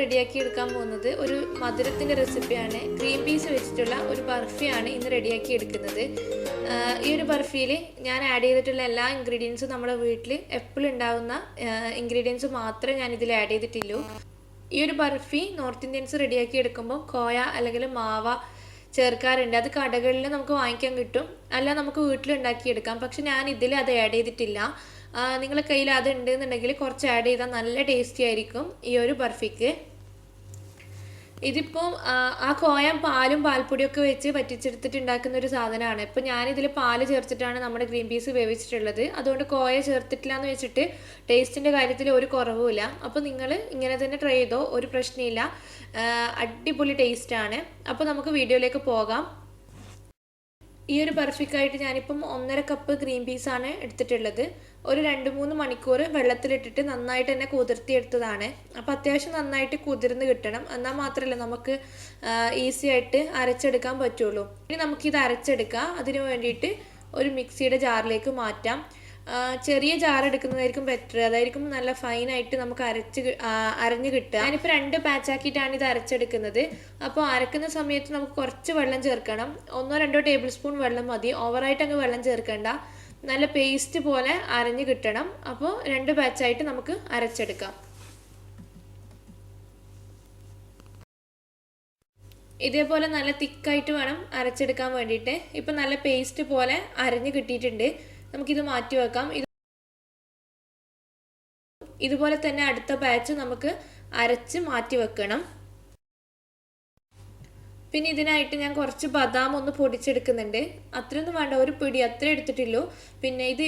റെഡിയാക്കി എടുക്കാൻ പോകുന്നത് ഒരു മധുരത്തിന്റെ റെസിപ്പിയാണ്. ക്രീം പീസ് വെച്ചിട്ടുള്ള ഒരു ബർഫിയാണ് ഇന്ന് റെഡിയാക്കി എടുക്കുന്നത് ഈ ഒരു ബർഫിയിൽ ഞാൻ ആഡ് ചെയ്തിട്ടുള്ള എല്ലാ ഇൻഗ്രീഡിയൻസും നമ്മുടെ വീട്ടിൽ എപ്പോഴും ഉണ്ടാകുന്ന ഇൻഗ്രീഡിയൻസ് മാത്രമേ ഞാൻ ഇതിൽ ആഡ് ചെയ്തിട്ടുള്ളൂ. ഈ ഒരു ബർഫി നോർത്ത് ഇന്ത്യൻസ് റെഡിയാക്കി എടുക്കുമ്പോൾ കോയ അല്ലെങ്കിൽ മാവ ചേർക്കാറുണ്ട്. അത് കടകളിൽ നമുക്ക് വാങ്ങിക്കാൻ കിട്ടും. അല്ല നമുക്ക് വീട്ടിലുണ്ടാക്കിയെടുക്കാം പക്ഷെ ഞാൻ ഇതിൽ അത് ആഡ് ചെയ്തിട്ടില്ല. നിങ്ങളുടെ കയ്യിൽ അത് ഉണ്ടെന്നുണ്ടെങ്കിൽ കുറച്ച് ആഡ് ചെയ്താൽ നല്ല ടേസ്റ്റി ആയിരിക്കും ഈ ഒരു ബർഫിക്ക്. ഇതിപ്പോൾ ആ കോയം പാലും പാൽപ്പൊടിയൊക്കെ വെച്ച് പറ്റിച്ചെടുത്തിട്ട് ഉണ്ടാക്കുന്ന ഒരു സാധനമാണ്. ഇപ്പം ഞാനിതിൽ പാൽ ചേർത്തിട്ടാണ് നമ്മുടെ ഗ്രീൻ പീസ് വേവിച്ചിട്ടുള്ളത്. അതുകൊണ്ട് കോയ ചേർത്തിട്ടില്ല എന്ന് വെച്ചിട്ട് ടേസ്റ്റിന്റെ കാര്യത്തിൽ ഒരു കുറവുമില്ല അപ്പോൾ നിങ്ങൾ ഇങ്ങനെ തന്നെ ട്രൈ ചെയ്തോ ഒരു പ്രശ്നമില്ല അടിപൊളി ടേസ്റ്റാണ് അപ്പോൾ നമുക്ക് വീഡിയോയിലേക്ക് പോകാം. ഈ ഒരു ബർഫിക്കായിട്ട് ഞാനിപ്പം ഒന്നര കപ്പ് ഗ്രീൻ പീസാണ് എടുത്തിട്ടുള്ളത്. ഒരു രണ്ട് മൂന്ന് മണിക്കൂർ വെള്ളത്തിലിട്ടിട്ട് നന്നായിട്ട് തന്നെ കുതിർത്തി എടുത്തതാണ് അപ്പോൾ അത്യാവശ്യം നന്നായിട്ട് കുതിർന്ന് കിട്ടണം. എന്നാൽ മാത്രമല്ല നമുക്ക് ഈസി ആയിട്ട് അരച്ചെടുക്കാൻ പറ്റുള്ളൂ. ഇനി നമുക്കിത് അരച്ചെടുക്കാം. അതിന് വേണ്ടിയിട്ട് ഒരു മിക്സിയുടെ ജാറിലേക്ക് മാറ്റാം. ചെറിയ ജാർ എടുക്കുന്നതായിരിക്കും ബെറ്റർ അതായിരിക്കും നല്ല ഫൈൻ ആയിട്ട് നമുക്ക് അരച്ച് അരഞ്ഞ് കിട്ടുക. ഞാനിപ്പോൾ രണ്ട് പാച്ചാക്കിയിട്ടാണ് ഇത് അരച്ചെടുക്കുന്നത്. അപ്പോൾ അരക്കുന്ന സമയത്ത് നമുക്ക് കുറച്ച് വെള്ളം ചേർക്കണം. ഒന്നോ രണ്ടോ ടേബിൾ സ്പൂൺ വെള്ളം മതി. ഓവറായിട്ട് അങ്ങ് വെള്ളം ചേർക്കണ്ട. നല്ല പേസ്റ്റ് പോലെ അരഞ്ഞു കിട്ടണം. അപ്പോൾ രണ്ട് പാച്ചായിട്ട് നമുക്ക് അരച്ചെടുക്കാം. ഇതേപോലെ നല്ല തിക്കായിട്ട് വേണം അരച്ചെടുക്കാൻ വേണ്ടിയിട്ട്. ഇപ്പം നല്ല പേസ്റ്റ് പോലെ അരഞ്ഞു കിട്ടിയിട്ടുണ്ട്. നമുക്കിത് മാറ്റി വെക്കാം. ഇത് ഇതുപോലെ തന്നെ അടുത്ത ബാച്ച് നമുക്ക് അരച്ച് മാറ്റി വെക്കണം. പിന്നെ ഇതിനായിട്ട് ഞാൻ കുറച്ച് ബദാം ഒന്ന് പൊടിച്ചെടുക്കുന്നുണ്ട്. അത്രയൊന്നും വേണ്ട ഒരു പിടി അത്ര എടുത്തിട്ടില്ലോ പിന്നെ ഇത്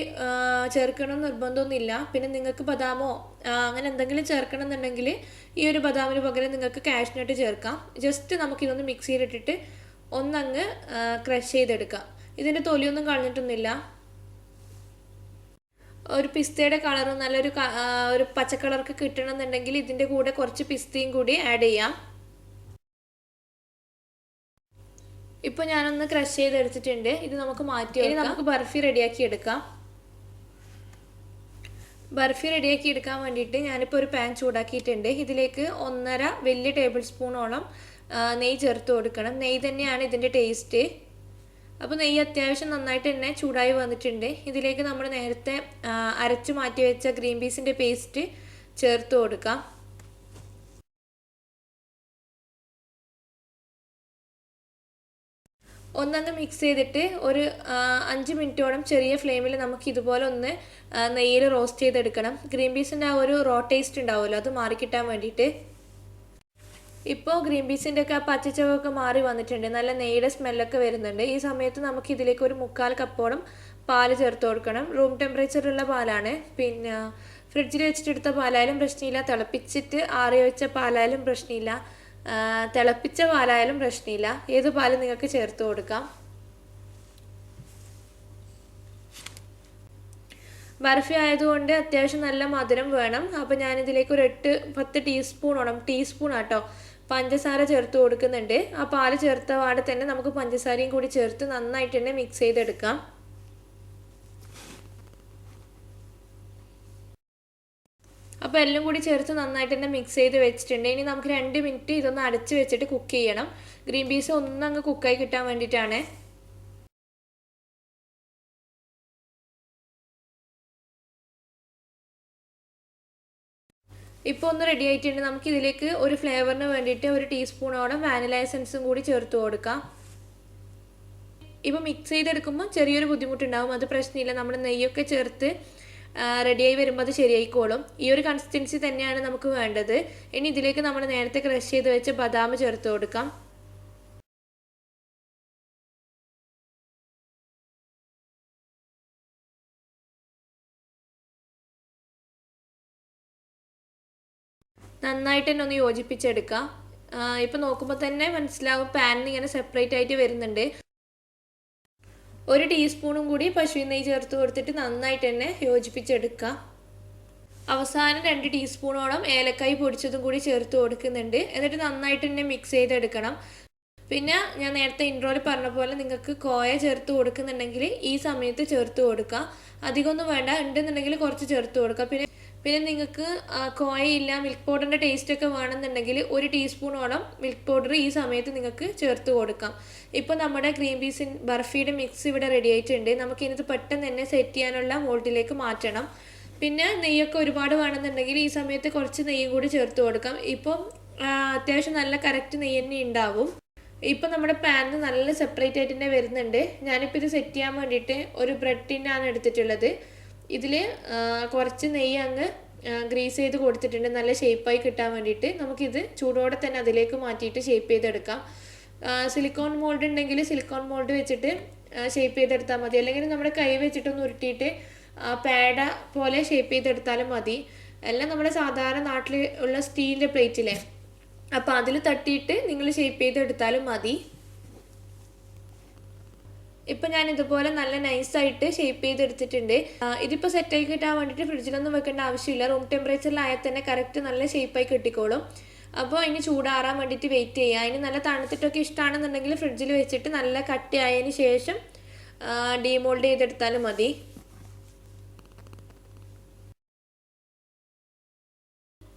ചേർക്കണമെന്ന് നിർബന്ധമൊന്നുമില്ല. പിന്നെ നിങ്ങൾക്ക് ബദാമോ അങ്ങനെ എന്തെങ്കിലും ചേർക്കണം എന്നുണ്ടെങ്കിൽ ഈ ഒരു ബദാമിന് പകരം നിങ്ങൾക്ക് കാഷ്നട്ട് ചേർക്കാം. ജസ്റ്റ് നമുക്കിതൊന്ന് മിക്സിയിലിട്ടിട്ട് ഒന്നങ്ങ് ക്രഷ് ചെയ്തെടുക്കാം. ഇതിന്റെ തൊലിയൊന്നും കളഞ്ഞിട്ടൊന്നുമില്ല. ഒരു പിസ്തയുടെ കളർ നല്ലൊരു ഒരു പച്ച കളർക്ക് കിട്ടണമെന്നുണ്ടെങ്കിൽ ഇതിന്റെ കൂടെ കുറച്ച് പിസ്തയും കൂടി ആഡ് ചെയ്യാം. ഇപ്പോൾ ഞാനൊന്ന് ക്രഷ് ചെയ്തെടുത്തിട്ടുണ്ട്. ഇത് നമുക്ക് മാറ്റി ഇനി നമുക്ക് ബർഫി റെഡിയാക്കി എടുക്കാം. ബർഫി റെഡിയാക്കി എടുക്കാൻ വേണ്ടിയിട്ട് ഞാനിപ്പോൾ ഒരു പാൻ ചൂടാക്കിയിട്ടുണ്ട്. ഇതിലേക്ക് ഒന്നര വലിയ ടേബിൾ സ്പൂണോളം നെയ്യ് ചേർത്ത് കൊടുക്കണം. നെയ്യ് തന്നെയാണ് ഇതിന്റെ ടേസ്റ്റ് അപ്പോൾ നെയ്യ് അത്യാവശ്യം നന്നായിട്ട് തന്നെ ചൂടായി വന്നിട്ടുണ്ട്. ഇതിലേക്ക് നമ്മൾ നേരത്തെ അരച്ചു മാറ്റി വെച്ച ഗ്രീൻ പീസിന്റെ പേസ്റ്റ് ചേർത്ത് കൊടുക്കാം. ഒന്നങ്ങ് മിക്സ് ചെയ്തിട്ട് ഒരു അഞ്ച് മിനിറ്റോളം ചെറിയ ഫ്ലെയിമിൽ നമുക്ക് ഇതുപോലെ ഒന്ന് നെയ്യിൽ റോസ്റ്റ് ചെയ്തെടുക്കണം. ഗ്രീൻ പീസിന്റെ ആ ഒരു റോ ടേസ്റ്റ് ഉണ്ടാവുമല്ലോ അത് മാറിക്കിട്ടാൻ വേണ്ടിയിട്ട്. ഇപ്പോൾ ഗ്രീൻ പീസിന്റെ ഒക്കെ ആ പച്ചച്ചവൊക്കെ മാറി വന്നിട്ടുണ്ട്. നല്ല നെയ്യുടെ സ്മെല്ലൊക്കെ വരുന്നുണ്ട്. ഈ സമയത്ത് നമുക്ക് ഇതിലേക്ക് ഒരു മുക്കാൽ കപ്പോളം പാൽ ചേർത്ത് കൊടുക്കണം. റൂം ടെമ്പറേച്ചറുള്ള പാലാണ്. പിന്നെ ഫ്രിഡ്ജിൽ വെച്ചിട്ടെടുത്ത പാലായാലും പ്രശ്നമില്ല. തിളപ്പിച്ചിട്ട് ആറി വെച്ച പാലായാലും പ്രശ്നമില്ല. തിളപ്പിച്ച പാലായാലും പ്രശ്നമില്ല. ഏത് പാലും നിങ്ങൾക്ക് ചേർത്ത് കൊടുക്കാം? ബർഫി ആയതുകൊണ്ട് അത്യാവശ്യം നല്ല മധുരം വേണം. അപ്പോൾ ഞാനിതിലേക്ക് ഒരു എട്ട് പത്ത് ടീസ്പൂണോളം ടീസ്പൂൺ ആട്ടോ. പഞ്ചസാര ചേർത്ത് കൊടുക്കുന്നുണ്ട്. ആ പാൽ ചേർത്ത പാടെ തന്നെ നമുക്ക് പഞ്ചസാരയും കൂടി ചേർത്ത് നന്നായിട്ട് തന്നെ മിക്സ് ചെയ്തെടുക്കാം. അപ്പോൾ എല്ലാം കൂടി ചേർത്ത് നന്നായിട്ട് തന്നെ മിക്സ് ചെയ്ത് വെച്ചിട്ടുണ്ട്. ഇനി നമുക്ക് രണ്ട് മിനിറ്റ് ഇതൊന്ന് അടച്ച് വെച്ചിട്ട് കുക്ക് ചെയ്യണം. ഗ്രീൻ പീസ് ഒന്നങ്ങ് കുക്കായി കിട്ടാൻ വേണ്ടിയിട്ടാണ്. ഇപ്പോൾ ഒന്ന് റെഡി ആയിട്ടുണ്ട്. നമുക്ക് ഇതിലേക്ക് ഒരു ഫ്ലേവറിന് വേണ്ടിയിട്ട് ഒരു ടീസ്പൂണോളം വാനില എസൻസും കൂടി ചേർത്ത് കൊടുക്കാം. ഇപ്പോൾ മിക്സ് ചെയ്തെടുക്കുമ്പോൾ ചെറിയൊരു ബുദ്ധിമുട്ടുണ്ടാവും. അത് പ്രശ്നമില്ല. നമ്മൾ നെയ്യൊക്കെ ചേർത്ത് റെഡിയായി വരുമ്പോൾ അത് ശരിയായിക്കോളും. ഈ ഒരു കൺസിസ്റ്റൻസി തന്നെയാണ് നമുക്ക് വേണ്ടത്. ഇനി ഇതിലേക്ക് നമ്മൾ നേരത്തെ ക്രഷ് ചെയ്ത് വെച്ച് ബദാം ചേർത്ത് കൊടുക്കാം. നന്നായിട്ട് തന്നെ ഒന്ന് യോജിപ്പിച്ചെടുക്കാം ഇപ്പം നോക്കുമ്പോൾ തന്നെ മനസ്സിലാവും പാനിന് ഇങ്ങനെ സെപ്പറേറ്റ് ആയിട്ട് വരുന്നുണ്ട്. ഒരു ടീസ്പൂണും കൂടി പശുവിൻ നെയ്യ് ചേർത്ത് കൊടുത്തിട്ട് നന്നായിട്ട് തന്നെ യോജിപ്പിച്ചെടുക്കുക അവസാനം രണ്ട് ടീസ്പൂണോളം ഏലക്കായി പൊടിച്ചതും കൂടി ചേർത്ത് കൊടുക്കുന്നുണ്ട്. എന്നിട്ട് നന്നായിട്ട് തന്നെ മിക്സ് ചെയ്തെടുക്കണം. പിന്നെ ഞാൻ നേരത്തെ ഇൻട്രോയിൽ പറഞ്ഞ പോലെ നിങ്ങൾക്ക് കോയ ചേർത്ത് കൊടുക്കുന്നുണ്ടെങ്കിൽ ഈ സമയത്ത് ചേർത്ത് കൊടുക്കുക അധികമൊന്നും വേണ്ട. ഉണ്ടെന്നുണ്ടെങ്കിൽ കുറച്ച് ചേർത്ത് കൊടുക്കുക പിന്നെ പിന്നെ നിങ്ങൾക്ക് കോയയില്ല മിൽക്ക് പൗഡറിന്റെ ടേസ്റ്റൊക്കെ വേണമെന്നുണ്ടെങ്കിൽ ഒരു ടീസ്പൂണോളം മിൽക്ക് പൗഡർ ഈ സമയത്ത് നിങ്ങൾക്ക് ചേർത്ത് കൊടുക്കാം. ഇപ്പോൾ നമ്മുടെ ഗ്രീൻ പീസിൻ ബർഫിയുടെ മിക്സ് ഇവിടെ റെഡി ആയിട്ടുണ്ട്. നമുക്ക് ഇതിനകത്ത് പെട്ടെന്ന് തന്നെ സെറ്റ് ചെയ്യാനുള്ള മോൾട്ടിലേക്ക് മാറ്റണം. പിന്നെ നെയ്യൊക്കെ ഒരുപാട് വേണമെന്നുണ്ടെങ്കിൽ ഈ സമയത്ത് കുറച്ച് നെയ്യും കൂടി ചേർത്ത് കൊടുക്കാം. ഇപ്പം അത്യാവശ്യം നല്ല കറക്റ്റ് നെയ്യ് തന്നെ ഉണ്ടാവും. ഇപ്പം നമ്മുടെ പാനിൽ നല്ല സെപ്പറേറ്റ് ആയിട്ട് തന്നെ വരുന്നുണ്ട്. ഞാനിപ്പോൾ ഇത് സെറ്റ് ചെയ്യാൻ വേണ്ടിയിട്ട് ഒരു ബ്രെഡ് ടിന്നാണ് എടുത്തിട്ടുള്ളത്. ഇതിൽ കുറച്ച് നെയ്യ് അങ്ങ് ഗ്രീസ് ചെയ്ത് കൊടുത്തിട്ടുണ്ട്. നല്ല ഷേപ്പായി കിട്ടാൻ വേണ്ടിയിട്ട്. നമുക്കിത് ചൂടോടെ തന്നെ അതിലേക്ക് മാറ്റിയിട്ട് ഷേപ്പ് ചെയ്തെടുക്കാം. സിലിക്കോൺ മോൾഡ് ഉണ്ടെങ്കിൽ സിലിക്കോൺ മോൾഡ് വെച്ചിട്ട് ഷേപ്പ് ചെയ്തെടുത്താൽ മതി. അല്ലെങ്കിൽ നമ്മുടെ കൈ വെച്ചിട്ടൊന്ന് ഉരുട്ടിയിട്ട് പേട പോലെ ഷേപ്പ് ചെയ്തെടുത്താലും മതി. എല്ലാം നമ്മുടെ സാധാരണ നാട്ടിൽ ഉള്ള സ്റ്റീലിന്റെ പ്ലേറ്റിലെ അപ്പോൾ അതിൽ തട്ടിയിട്ട് നിങ്ങൾ ഷേപ്പ് ചെയ്തെടുത്താലും മതി. ഇപ്പം ഞാൻ ഇതുപോലെ നല്ല നൈസായിട്ട് ഷേപ്പ് ചെയ്തെടുത്തിട്ടുണ്ട്. ഇതിപ്പോൾ സെറ്റായി കിട്ടാൻ വേണ്ടിയിട്ട് ഫ്രിഡ്ജിലൊന്നും വെക്കേണ്ട ആവശ്യമില്ല. റൂം ടെമ്പറേച്ചറിലായാൽ തന്നെ കറക്റ്റ് നല്ല ഷേപ്പായി കിട്ടിക്കോളും. അപ്പോൾ അതിന് ചൂടാറാൻ വേണ്ടിയിട്ട് വെയിറ്റ് ചെയ്യുക അതിന് നല്ല തണുത്തിട്ടൊക്കെ ഇഷ്ടമാണെന്നുണ്ടെങ്കിൽ ഫ്രിഡ്ജിൽ വെച്ചിട്ട് നല്ല കട്ടിയായതിന് ശേഷം ഡീമോൾഡ് ചെയ്തെടുത്താലും മതി.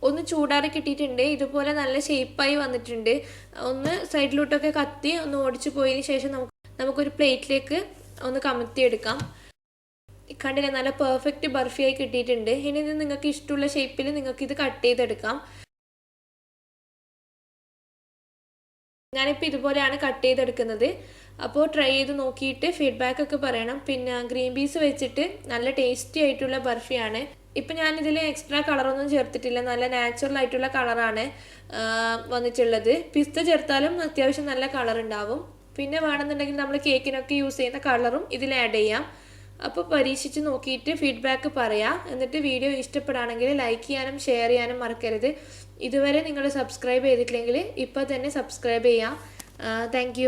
ഒന്ന് ചൂടാറി കിട്ടിയിട്ടുണ്ട്. ഇതുപോലെ നല്ല ഷേപ്പായി വന്നിട്ടുണ്ട്. ഒന്ന് സൈഡിലോട്ടൊക്കെ കത്തി ഒന്ന് ഓടിച്ചു പോയതിന് ശേഷം നമുക്ക് നമുക്കൊരു പ്ലേറ്റിലേക്ക് ഒന്ന് കമത്തിയെടുക്കാം. കണ്ടില്ലേ നല്ല പെർഫെക്റ്റ് ബർഫിയായി കിട്ടിയിട്ടുണ്ട്. ഇനി ഇത് നിങ്ങൾക്ക് ഇഷ്ടമുള്ള ഷേപ്പിൽ നിങ്ങൾക്ക് ഇത് കട്ട് ചെയ്തെടുക്കാം. ഞാനിപ്പോൾ ഇതുപോലെയാണ് കട്ട് ചെയ്തെടുക്കുന്നത്. അപ്പോൾ ട്രൈ ചെയ്ത് നോക്കിയിട്ട് ഫീഡ്ബാക്ക് ഒക്കെ പറയണം. പിന്നെ ഗ്രീൻ പീസ് വെച്ചിട്ട് നല്ല ടേസ്റ്റി ആയിട്ടുള്ള ബർഫിയാണ്. ഇപ്പം ഞാനിതിൽ എക്സ്ട്രാ കളറൊന്നും ചേർത്തിട്ടില്ല. നല്ല നാച്ചുറൽ ആയിട്ടുള്ള കളറാണ് വന്നിട്ടുള്ളത്. പിസ്ത ചേർത്താലും അത്യാവശ്യം നല്ല കളർ ഉണ്ടാവും. പിന്നെ വേണമെന്നുണ്ടെങ്കിൽ നമ്മൾ കേക്കിനൊക്കെ യൂസ് ചെയ്യുന്ന കളറും ഇതിൽ ആഡ് ചെയ്യാം. അപ്പോൾ പരീക്ഷിച്ച് നോക്കിയിട്ട് ഫീഡ്ബാക്ക് പറയാം. എന്നിട്ട് വീഡിയോ ഇഷ്ടപ്പെടുകയാണെങ്കിൽ ലൈക്ക് ചെയ്യാനും ഷെയർ ചെയ്യാനും മറക്കരുത്. ഇതുവരെ നിങ്ങൾ സബ്സ്ക്രൈബ് ചെയ്തിട്ടില്ലെങ്കിൽ ഇപ്പോൾ തന്നെ സബ്സ്ക്രൈബ് ചെയ്യാം. താങ്ക്